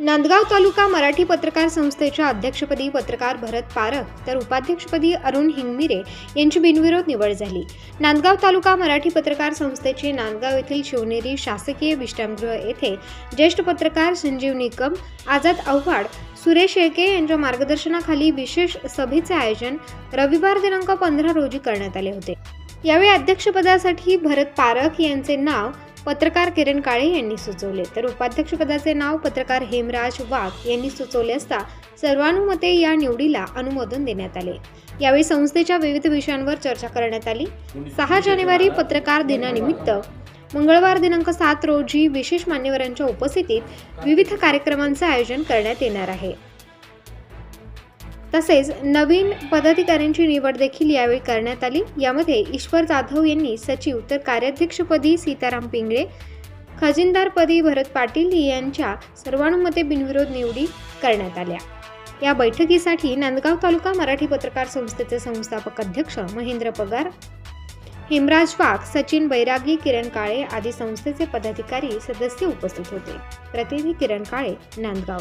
नांदगाव तालुका मराठी पत्रकार संस्थेच्या अध्यक्षपदी पत्रकार भरत पारख तर उपाध्यक्षपदी अरुण हिंगमिरे यांची बिनविरोध निवड झाली. नांदगाव तालुका मराठी पत्रकार संस्थेचे नांदगाव येथील शिवनेरी शासकीय विश्रामगृह येथे ज्येष्ठ पत्रकार संजीव निकम आझाद आव्हाड सुरेश शेळके यांच्या मार्गदर्शनाखाली विशेष सभेचे आयोजन रविवार दिनांक पंधरा रोजी करण्यात आले होते. यावेळी अध्यक्षपदासाठी भरत पारख यांचे नाव पत्रकार किरण काळे यांनी सुचवले. तर उपाध्यक्षपदाचे नाव पत्रकार हेमराज वाघ यांनी सुचवले असता सर्वानुमते या निवडीला अनुमोदन देण्यात आले. यावेळी संस्थेच्या विविध विषयांवर चर्चा करण्यात आली. सहा जानेवारी पत्रकार दिनानिमित्त मंगळवार दिनांक सात रोजी विशेष मान्यवरांच्या उपस्थितीत विविध कार्यक्रमांचे आयोजन करण्यात येणार आहे. तसेच नवीन पदाधिकाऱ्यांची निवड देखील यावेळी करण्यात आली. यामध्ये ईश्वर जाधव यांनी सचिव तर कार्याध्यक्षपदी सीताराम पिंगळे खजिनदारपदी भरत पाटील यांच्या सर्वानुमते बिनविरोध निवडी करण्यात आल्या. या बैठकीसाठी नांदगाव तालुका मराठी पत्रकार संस्थेचे संस्थापक अध्यक्ष महेंद्र पगार हेमराज वाघ सचिन बैरागी किरण काळे आदी संस्थेचे पदाधिकारी सदस्य उपस्थित होते. प्रतिनिधी किरण काळे नांदगाव.